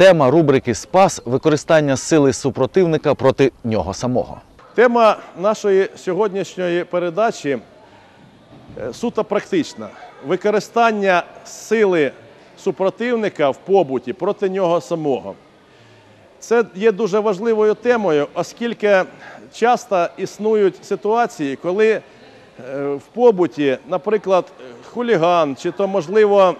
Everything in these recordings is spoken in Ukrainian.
Тема рубрики Спас використання сили супротивника проти нього самого. Тема нашої сьогоднішньої передачі е, суто практична. Використання сили супротивника в побуті проти нього самого. Це є дуже важливою темою, оскільки часто існують ситуації, коли е, в побуті, наприклад, хуліган, чи то, можливо,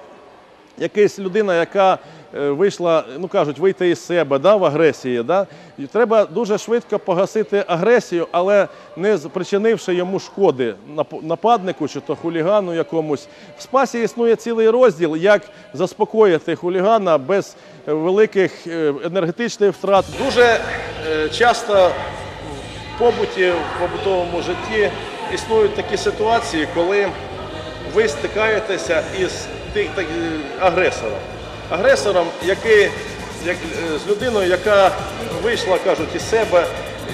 якась людина, яка вийшла, ну кажуть, вийти із себе да, в агресії. Да? І треба дуже швидко погасити агресію, але не спричинивши йому шкоди нап- нападнику чи то хулігану якомусь. В спасі існує цілий розділ, як заспокоїти хулігана без е, великих е, енергетичних втрат. Дуже е, часто в побуті, в побутовому житті існують такі ситуації, коли ви стикаєтеся із тих так, е, агресором. Агресором, який як, е, з людиною, яка вийшла, кажуть, із себе,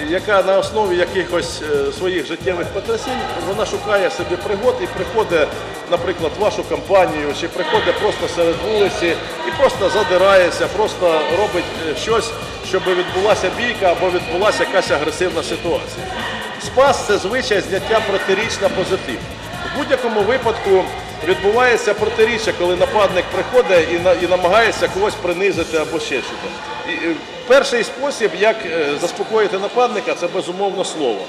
яка на основі якихось е, своїх життєвих потрясінь, вона шукає собі пригод і приходить, наприклад, в вашу компанію, чи приходить просто серед вулиці і просто задирається, просто робить е, щось, щоб відбулася бійка або відбулася якась агресивна ситуація. Спас це звичай зняття протиріч на позитив. В будь-якому випадку відбувається протиріччя, коли нападник приходить і, на- і намагається когось принизити або ще щось. Перший спосіб, як е, заспокоїти нападника, це безумовно слово.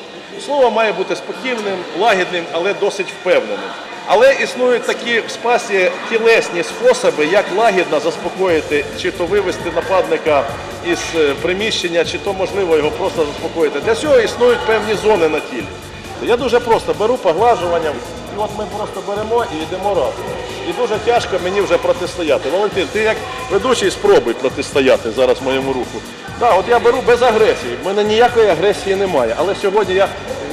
Слово має бути спокійним, лагідним, але досить впевненим. Але існують такі в спасі тілесні способи, як лагідно заспокоїти, чи то вивести нападника із е, приміщення, чи то можливо його просто заспокоїти. Для цього існують певні зони на тілі. Я дуже просто беру поглажуванням, от ми просто беремо і йдемо разом. І дуже тяжко мені вже протистояти. Валентин, ти як ведучий спробуй протистояти зараз моєму руху. Так, от я беру без агресії. В мене ніякої агресії немає. Але сьогодні я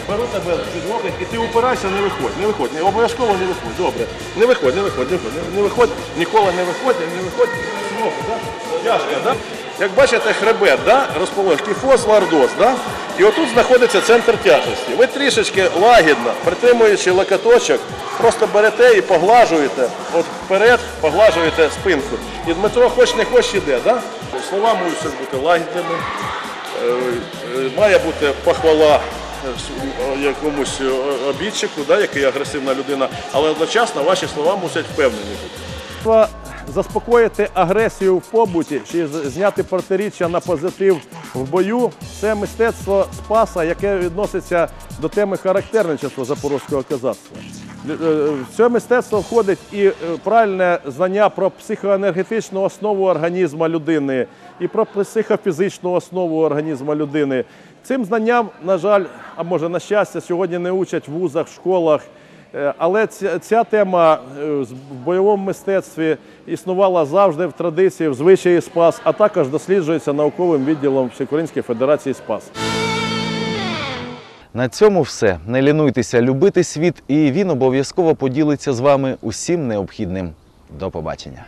беру тебе під локоть і ти упирайся, не виходь, не виходь. Не, обов'язково не виходь. Добре. Не виходь, не виходь, не виходь, не, виходь, ніколи не виходь, не виходь. Да? Тяжко, да? Як бачите, хребет, да? розположений кіфоз, лордоз, да? І отут знаходиться центр тяжесті. Ви трішечки лагідно, притримуючи локоточок, просто берете і поглажуєте от вперед, поглажуєте спинку. І Дмитро хоч не хоч іде, да? слова мусять бути лагідними, е, е, має бути похвала е, якомусь обідчику, да, який агресивна людина, але одночасно ваші слова мусять впевнені бути. Заспокоїти агресію в побуті чи зняти протиріччя на позитив в бою. Це мистецтво спаса, яке відноситься до теми характерничества запорозького козацтва. Е, В це мистецтво входить і е, правильне знання про психоенергетичну основу організму людини, і про психофізичну основу організму людини. Цим знанням, на жаль, а може на щастя, сьогодні не учать в вузах, в школах. Е, Але ця, ця тема е, в бойовому мистецтві існувала завжди в традиції, в звичаї СПАС, а також досліджується науковим відділом Всеукраїнської Федерації СПАС. На цьому все. Не лінуйтеся любити світ, і він обов'язково поділиться з вами усім необхідним. До побачення.